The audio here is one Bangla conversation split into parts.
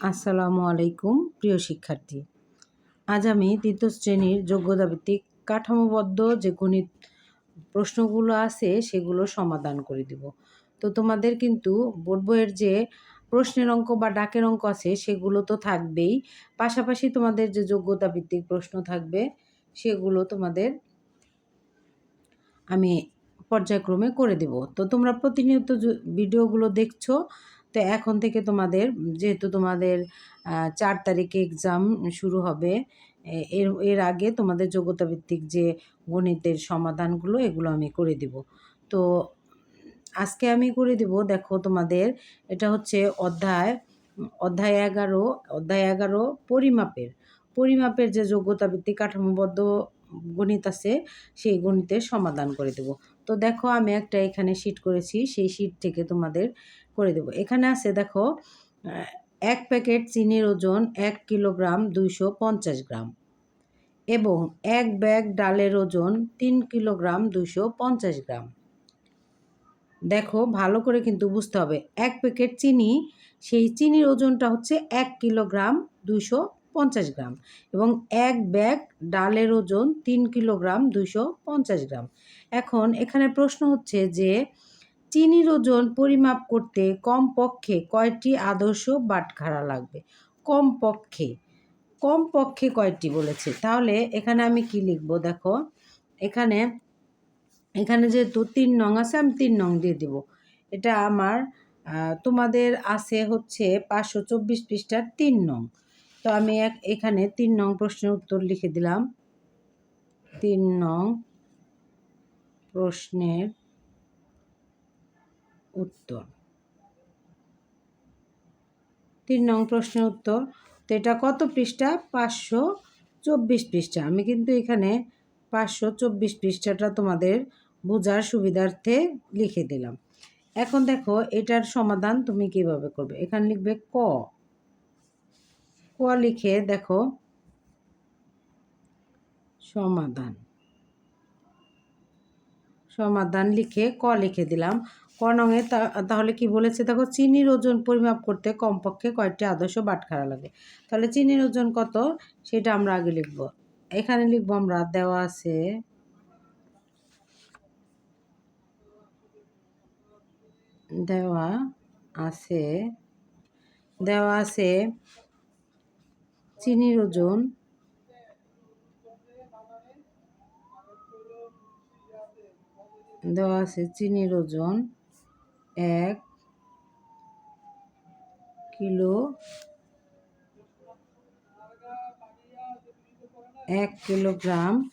আসসালামু আলাইকুম, প্রিয় শিক্ষার্থী। আজ আমি তৃতীয় শ্রেণির যোগ্যতা ভিত্তিক কাঠামোবদ্ধ যে গণিত প্রশ্নগুলো আছে সেগুলো সমাধান করে দিব। তো তোমাদের কিন্তু বোর্ড বইয়ের যে প্রশ্নের অঙ্ক বা ডাকের অঙ্ক আছে সেগুলো তো থাকবেই। পাশাপাশি তোমাদের যে যোগ্যতা ভিত্তিক প্রশ্ন থাকবে সেগুলো তোমাদের আমি পর্যায়ক্রমে করে দেব। তো তোমরা প্রতিনিয়ত ভিডিওগুলো দেখছ তো এখন থেকে তোমাদের, যেহেতু তোমাদের চার তারিখে এক্সাম শুরু হবে এর এর আগে তোমাদের যোগ্যতা ভিত্তিক যে গণিতের সমাধানগুলো, এগুলো আমি করে দিব। তো আজকে আমি করে দিব, দেখো তোমাদের, এটা হচ্ছে অধ্যায় অধ্যায় এগারো অধ্যায় এগারো পরিমাপের। পরিমাপের যে যোগ্যতা ভিত্তিক কাঠামোবদ্ধ গণিত আছে, সেই গণিতের সমাধান করে দেব। তো দেখো আমি একটা এখানে শিট করেছি, সেই শিট থেকে তোমাদের করে দেব। এখানে আছে দেখো এক প্যাকেট চিনির ওজন এক কিলোগ্রাম দুইশো পঞ্চাশ গ্রাম এবং এক ব্যাগ ডালের ওজন তিন কিলোগ্রাম দুইশো পঞ্চাশ গ্রাম। দেখো, ভালো করে কিন্তু বুঝতে হবে। এক প্যাকেট চিনি, সেই চিনির ওজনটা হচ্ছে এক কিলোগ্রাম দুইশো পঞ্চাশ গ্রাম এবং এক ব্যাগ ডালের ওজন তিন কিলোগ্রাম দুইশো পঞ্চাশ গ্রাম। এখন এখানে প্রশ্ন হচ্ছে যে চিনির ওজন পরিমাপ করতে কমপক্ষে কয়টি আদর্শ বাটখারা লাগবে? কমপক্ষে কমপক্ষে কয়টি বলেছে? তাহলে এখানে আমি কি লিখব? দেখো, এখানে এখানে যেহেতু তিন নং আছে, আমি তিন নং দিয়ে দেব। এটা আমার তোমাদের আছে হচ্ছে পাঁচশো চব্বিশ পৃষ্ঠার তিন নং। তো আমি এক, এখানে তিন নং প্রশ্নের উত্তর লিখে দিলাম। তিন নং প্রশ্নের উত্তর। তিন নং প্রশ্নের উত্তর, তো এটা কত পৃষ্ঠা? পাঁচশো চব্বিশ পৃষ্ঠা। আমি কিন্তু এখানে পাঁচশো চব্বিশ পৃষ্ঠাটা তোমাদের বোঝার সুবিধার্থে লিখে দিলাম। এখন দেখো, এটার সমাধান তুমি কীভাবে করবে? এখানে লিখবে ক। ক লিখে দেখো, সমাধান। সমাধান লিখে ক লিখে দিলাম। ক নঙে তাহলে কি বলেছে? দেখো, চিনির ওজন পরিমাপ করতে কমপক্ষে কয়েকটি আদর্শ বাটখারা লাগে। তাহলে চিনির ওজন কত? সেটা আমরা আগে লিখব। এখানে লিখব আমরা, দেওয়া আছে দেওয়া আছে দেওয়া আছে চিনির ওজন দেওয়া আছে চিনির ওজন এক কিলো এক কিলোগ্রাম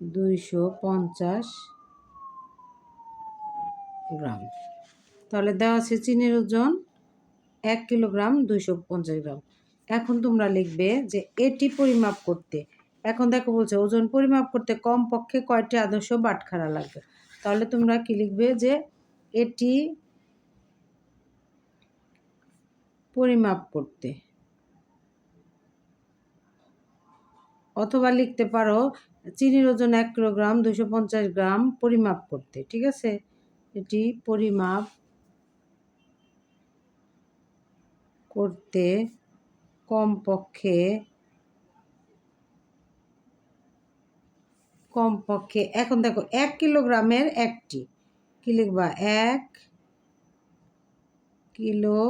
দুইশো পঞ্চাশ গ্রাম। তাহলে দেওয়া আছে চিনির ওজন এক কিলোগ্রাম দুইশো পঞ্চাশ গ্রাম। এখন তোমরা লিখবে যে এটি পরিমাপ করতে। এখন দেখো বলছে ওজন পরিমাপ করতে কম পক্ষে কয়টি আদর্শ বাটখারা লাগবে? তাহলে তোমরা কি লিখবে যে এটি পরিমাপ করতে। অথবা লিখতে পারো, চিনির ওজন এক কিলোগ্রাম দুশো পঞ্চাশ গ্রাম, পরিমাপ করতে, ঠিক আছে? এটি পরিমাপ করতে কমপক্ষে কমপক্ষে, এখন দেখো, এক কিলোগ্রামের একটি। কি লিখবা? এক কিলো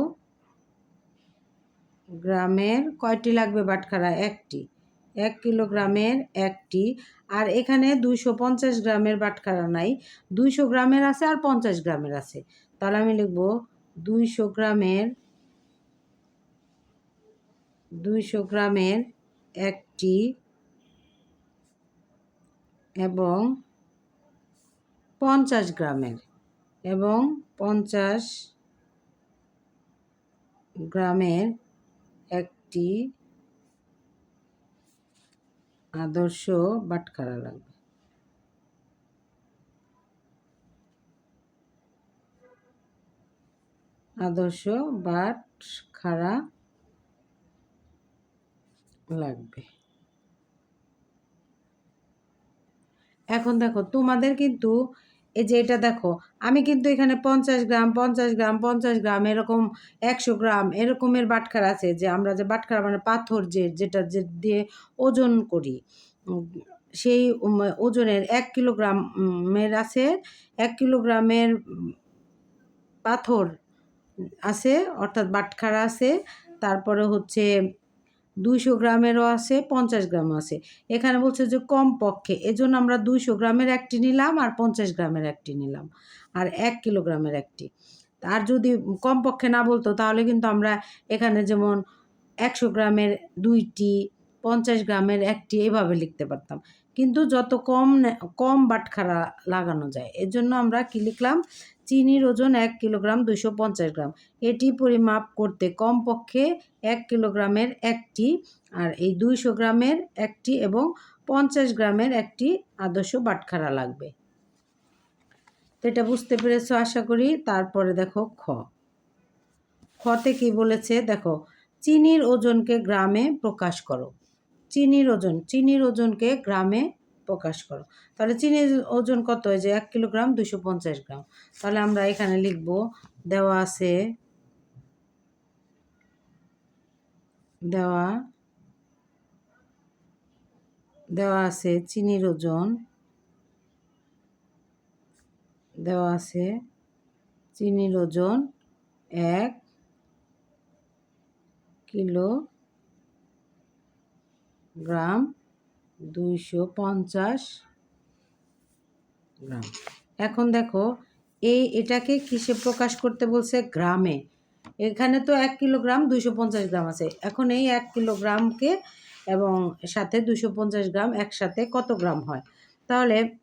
গ্রামের কয়টি লাগবে বাটখারা? একটি। এক কিলোগ্রামের একটি। আর এখানে দুইশো পঞ্চাশ গ্রামের বাটখারা নাই। দুইশো গ্রামের আছে আর পঞ্চাশ গ্রামের আছে। তাহলে আমি লিখব দুইশো গ্রামের দুইশো গ্রামের একটি এবং পঞ্চাশ গ্রামের এবং পঞ্চাশ গ্রামের একটি আদর্শ বাটখারা লাগবে। আদর্শ বাট খাড়া লাগবে। এখন দেখো তোমাদের কিন্তু এই যে এটা দেখো, আমি কিন্তু এখানে পঞ্চাশ গ্রাম পঞ্চাশ গ্রাম পঞ্চাশ গ্রাম এরকম একশো গ্রাম এরকমের বাটখারা আছে যে আমরা যে বাটখারা মানে পাথর যে, যেটা যে দিয়ে ওজন করি। সেই ওজনের এক কিলোগ্রামের আছে, এক কিলোগ্রামের পাথর আছে, অর্থাৎ বাটখারা আছে, তারপরে হচ্ছে দুইশো গ্রামেরও আছে, পঞ্চাশ গ্রামও আছে। এখানে বলছে যে কম পক্ষে এজন্য আমরা দুইশো গ্রামের একটি নিলাম আর পঞ্চাশ গ্রামের একটি নিলাম আর এক কিলোগ্রামের একটি। আর যদি কম পক্ষে না বলতো, তাহলে কিন্তু আমরা এখানে যেমন একশো গ্রামের দুইটি, পঞ্চাশ গ্রামের একটি এভাবে লিখতে পারতাম। কিন্তু যত কম কম বাটখারা লাগানো যায় এর জন্য আমরা কি লিখলাম? চিনির ওজন এক কিলোগ্রাম দুশো পঞ্চাশ গ্রাম। এটি পরিমাপ করতে কমপক্ষে এক কিলোগ্রামের একটি আর এই দুইশো গ্রামের একটি এবং পঞ্চাশ গ্রামের একটি আদর্শ বাটখারা লাগবে। তো এটা বুঝতে পেরেছ, আশা করি? তারপরে দেখো খ। খতে কি বলেছে? দেখো, চিনির ওজনকে গ্রামে প্রকাশ করো। চিনির ওজন, চিনির ওজনকে গ্রামে প্রকাশ করো। তাহলে চিনির ওজন কত? হয় যে এক কিলোগ্রাম দুশো পঞ্চাশ গ্রাম। তাহলে আমরা এখানে লিখব, দেওয়া আছে, দেওয়া দেওয়া আছে চিনির ওজন, দেওয়া আছে চিনির ওজন এক কিলো গ্রাম দুইশো পঞ্চাশ। গ্রাম। এখন দেখো এই এটাকে কিসে প্রকাশ করতে বলছে? গ্রামে। এখানে তো এক কিলোগ্রাম দুইশো পঞ্চাশ গ্রাম আছে। এখন এই এক কিলোগ্রামকে এবং সাথে দুশো পঞ্চাশ গ্রাম একসাথে কত গ্রাম হয়? তাহলে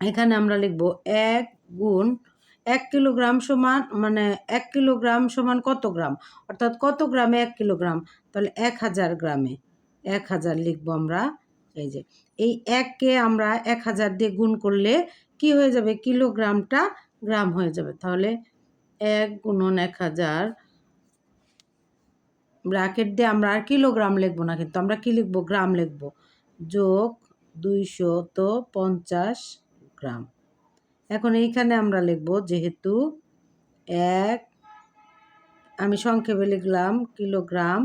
এখানে আমরা লিখব এক গুণ এক কিলোগ্রাম সমান মানে এক কিলোগ্রাম সমান কত গ্রাম? অর্থাৎ কত গ্রামে এক কিলোগ্রাম? তাহলে এক হাজার গ্রামে। এক হাজার লিখব আমরা এই যে, এই এককে আমরা এক হাজার দিয়ে গুণ করলে কি হয়ে যাবে? কিলোগ্রামটা গ্রাম হয়ে যাবে। তাহলে এক গুণন এক হাজার ব্র্যাকেট দিয়ে আমরা আর কিলোগ্রাম লিখব না কিন্তু, আমরা কি লিখব? গ্রাম লিখব। যোগ দুইশো তো পঞ্চাশ গ্রাম। এখন এইখানে আমরা লিখব যেহেতু এক, আমি সংক্ষেপে লিখলাম কিলোগ্রাম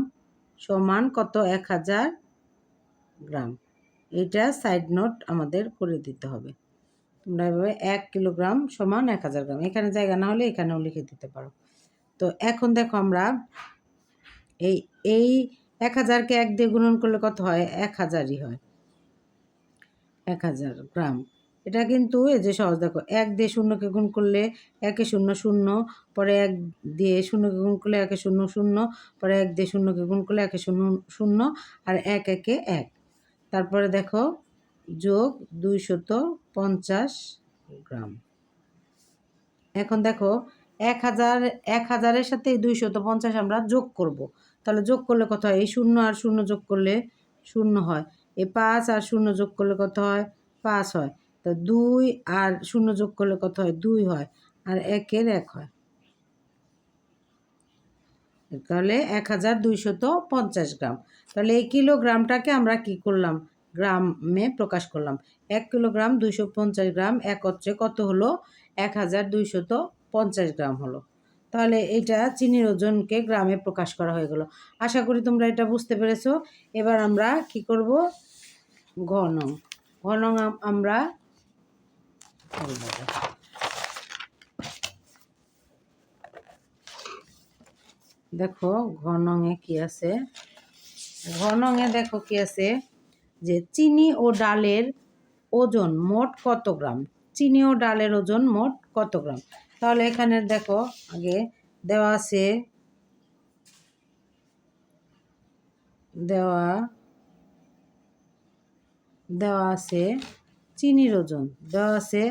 সমান কত? এক হাজার গ্রাম। এটা সাইড নোট আমাদের করে দিতে হবে। তোমরা এভাবে এক কিলোগ্রাম সমান এক হাজার গ্রাম। এখানে জায়গা না হলে এখানেও লিখে দিতে পারো। তো এখন দেখো আমরা এই এই এক হাজারকে এক দিয়ে গুণন করলে কত হয়? এক হাজারই হয়। এক হাজার গ্রাম। এটা কিন্তু এই যে সহজ, দেখো, এক দিয়ে শূন্যকে গুণ করলে একে শূন্য শূন্য, পরে এক দিয়ে শূন্যকে গুণ করলে একে শূন্য শূন্য, পরে এক দিয়ে শূন্যকে গুণ করলে একে শূন্য শূন্য, আর এক একে এক। তারপরে দেখো যোগ দুইশত পঞ্চাশ গ্রাম। এখন দেখো এক হাজার, এক হাজারের সাথে দুইশত পঞ্চাশ আমরা যোগ করব। তাহলে যোগ করলে কত হয়? এই শূন্য আর শূন্য যোগ করলে শূন্য হয়। এই পাঁচ আর শূন্য যোগ করলে কত হয়? পাঁচ হয়। তো দুই আর শূন্য যোগ করলে কত হয়? দুই হয়। আর একের এক হয়। তাহলে এক হাজার দুইশত পঞ্চাশ গ্রাম। তাহলে এই কিলোগ্রামটাকে আমরা কি করলাম? গ্রামে প্রকাশ করলাম। এক কিলোগ্রাম দুইশো পঞ্চাশ গ্রাম একত্রে কত হলো? এক হাজার দুইশত পঞ্চাশ গ্রাম হলো। তাহলে এটা চিনির ওজনকে গ্রামে প্রকাশ করা হয়ে গেল। আশা করি তোমরা এটা বুঝতে পেরেছ। এবার আমরা কি করব? ঘন। ঘন আমরা দেখো ঘনঙে কি আছে? ঘনঙে দেখো কি আছে? যে চিনি ও ডালের ওজন মোট কত গ্রাম? চিনি ও ডালের ওজন মোট কত গ্রাম? তাহলে এখানে দেখো, আগে দেওয়া আছে, দেওয়া দেওয়া আছে চিনির ওজন, দেওয়া আছে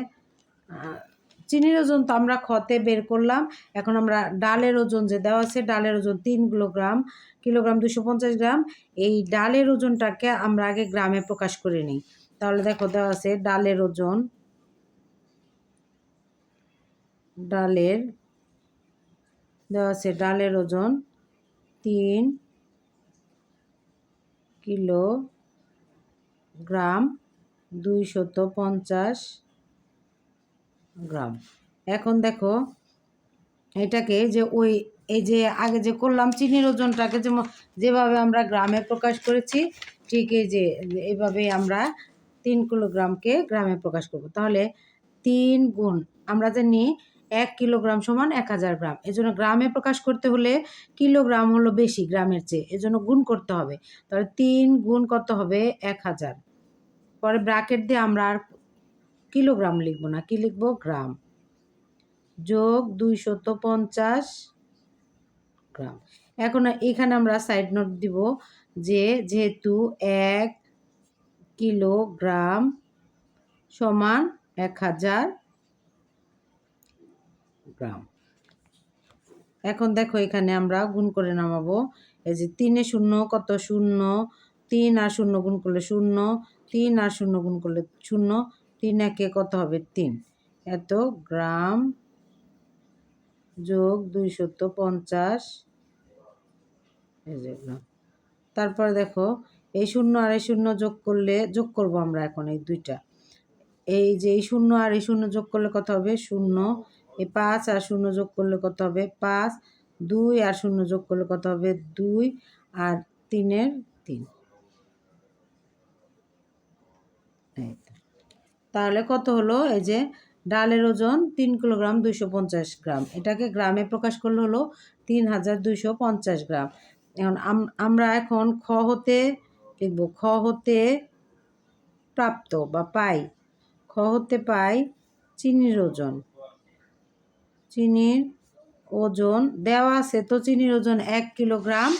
চিনির ওজন তো আমরা খতে বের করলাম। এখন আমরা ডালের ওজন যে দেওয়া আছে, ডালের ওজন তিন কিলোগ্রাম কিলোগ্রাম দুশো পঞ্চাশ গ্রাম। এই ডালের ওজনটাকে আমরা আগে গ্রামে প্রকাশ করে নিই। তাহলে দেখো দেওয়া আছে ডালের ওজন। ডালের, দেওয়া আছে ডালের ওজন তিন কিলো গ্রাম দুইশত পঞ্চাশ গ্রাম। এখন দেখো, এটাকে যে ওই, এই যে আগে যে করলাম চিনির ওজনটাকে যেমন যেভাবে আমরা গ্রামে প্রকাশ করেছি, ঠিক এই যে এইভাবেই আমরা তিন কিলোগ্রামকে গ্রামে প্রকাশ করব। তাহলে তিন গুণ, আমরা জানি এক কিলোগ্রাম সমান এক হাজার গ্রাম। এজন্য গ্রামে প্রকাশ করতে হলে কিলোগ্রাম হলো বেশি গ্রামের চেয়ে, এজন্য গুণ করতে হবে। তাহলে তিন গুণ কত হবে? এক হাজার। পরে ব্র্যাকেট দিয়ে আমরা আর কিলোগ্রাম লিখব না, কি লিখব? গ্রাম। যোগ দুইশত পঞ্চাশ গ্রাম। এখন এখানে আমরা সাইড নোট দিব যে যেহেতু এক কিলোগ্রাম সমান এক হাজার গ্রাম। এখন দেখো এখানে আমরা গুণ করে নামাবো। এই যে তিনে শূন্য কত শূন্য? তিন আর শূন্য গুণ করলে শূন্য, তিন আর শূন্য গুণ করলে শূন্য তিন একে কত হবে? তিন। এত গ্রাম যোগ দুইশত পঞ্চাশ। তারপরে দেখো, এই শূন্য আর এই শূন্য যোগ করলে, যোগ করব আমরা এখন এই দুইটা। এই যে এই শূন্য আর এই শূন্য যোগ করলে কত হবে? শূন্য। এই পাঁচ আর শূন্য যোগ করলে কত হবে? পাঁচ। দুই আর শূন্য যোগ করলে কত হবে? দুই। আর তিনের তিন। তাহলে কত হলো? এই যে ডালের ওজন তিন কিলোগ্রাম দুইশো পঞ্চাশ গ্রাম। এটাকে গ্রামে প্রকাশ করলে হলো তিন হাজার দুইশো পঞ্চাশ গ্রাম। এখন আম- আমরা এখন খ হতে লিখব, খ হতে প্রাপ্ত বা পাই, খ হতে পাই চিনির ওজন। চিনির ওজন, দেওয়া আছে তো চিনির ওজন এক কিলোগ্রাম,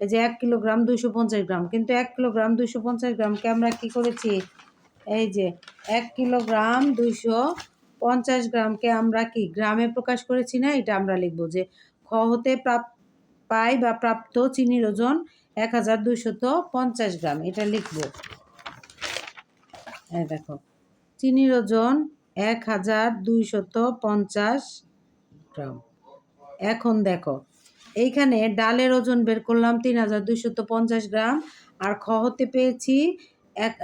এই যে এক কিলোগ্রাম দুইশো পঞ্চাশ গ্রাম। কিন্তু এক কিলোগ্রাম দুইশো পঞ্চাশ গ্রামকে আমরা কি করেছি? এই যে, এক কিলোগ্রাম দুইশো পঞ্চাশ গ্রামকে আমরা কি গ্রামে প্রকাশ করেছি না? এটা আমরা লিখব যে, খ হতে প্রাপ, পাই বা প্রাপ্ত চিনির ওজন এক হাজার দুইশত পঞ্চাশ গ্রাম। এটা লিখব। হ্যাঁ দেখো, চিনির ওজন এক হাজার দুইশত পঞ্চাশ গ্রাম। এখন দেখো, এইখানে ডালের ওজন বের করলাম তিন হাজার দুইশত পঞ্চাশ গ্রাম, আর খ হতে পেয়েছি এক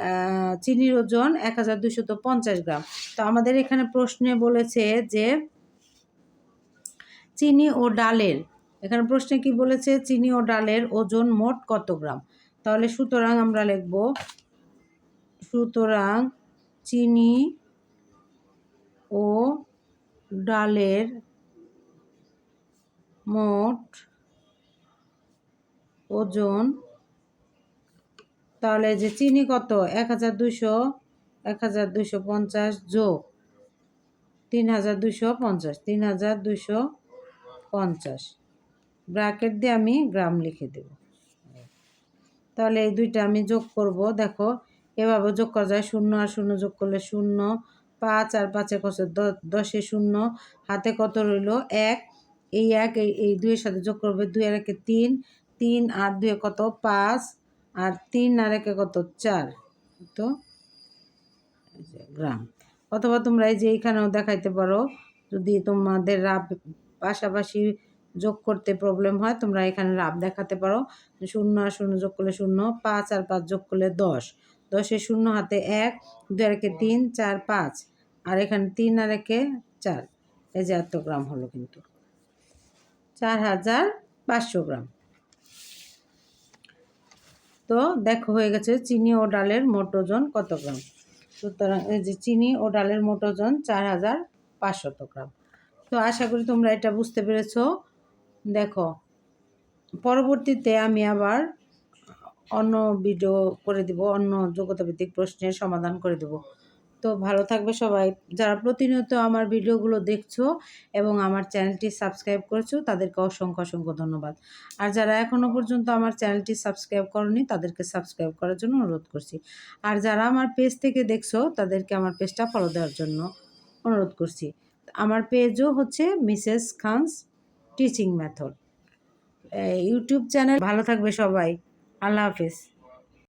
চিনির ওজন এক হাজার দুইশত পঞ্চাশ গ্রাম। তো আমাদের এখানে প্রশ্নে বলেছে যে, চিনি ও ডালের, এখানে প্রশ্নে কি বলেছে? চিনি ও ডালের ওজন মোট কত গ্রাম? তাহলে সুতরাং আমরা লিখব, সুতরাং চিনি ও ডালের মোট ওজন তাহলে যে চিনি কত? এক হাজার দুশো এক হাজার দুশো পঞ্চাশ যোগ তিন হাজার দুশো পঞ্চাশ, তিন হাজার দুশো পঞ্চাশ। ব্র্যাকেট দিয়ে আমি গ্রাম লিখে দেব। তাহলে এই দুইটা আমি যোগ করব। দেখো, এভাবে যোগ করা যায়। শূন্য আর শূন্য যোগ করলে শূন্য। পাঁচ আর পাঁচে কত? দশে শূন্য। হাতে কত রইল? এক। এই এক, এই এই দুইয়ের সাথে যোগ করবে দুই আর একে তিন। তিন আর দুয়ে কত? পাঁচ। আর তিন আর একে কত? চার। তো গ্রাম। অথবা তোমরা এই যে এইখানেও দেখাইতে পারো, যদি তোমাদের রাব পাশাপাশি যোগ করতে প্রবলেম হয়, তোমরা এখানে রাব দেখাতে পারো। শূন্য আর শূন্য যোগ করলে শূন্য, পাঁচ আর পাঁচ যোগ করলে দশ। দশে শূন্য, হাতে এক দু আর একে তিন, চার, পাঁচ। আর এখানে তিন আর একে চার। এই যে এত গ্রাম হলো কিন্তু। চার হাজার পাঁচশো গ্রাম। তো দেখো হয়ে গেছে, চিনি ও ডালের মোট ওজন কত গ্রাম? সুতরাং এই যে চিনি ও ডালের মোট ওজন চার হাজার পাঁচশত গ্রাম। তো আশা করি তোমরা এটা বুঝতে পেরেছ। দেখো, পরবর্তীতে আমি আবার অন্য ভিডিও করে দিব, অন্য যোগ্যতাভিত্তিক প্রশ্নের সমাধান করে দেব। তো ভালো থাকবে সবাই। যারা প্রতিনিয়ত আমার ভিডিওগুলো দেখছ এবং আমার চ্যানেলটি সাবস্ক্রাইব করেছ, তাদেরকে অসংখ্য অসংখ্য ধন্যবাদ। আর যারা এখনও পর্যন্ত আমার চ্যানেলটি সাবস্ক্রাইব করনি, তাদেরকে সাবস্ক্রাইব করার জন্য অনুরোধ করছি। আর যারা আমার পেজ থেকে দেখছ, তাদেরকে আমার পেজটা ফলো দেওয়ার জন্য অনুরোধ করছি। আমার পেজও হচ্ছে Mrs Khan's teaching method. YouTube channel ভালো থাকবে সবাই। আল্লাহ হাফিজ।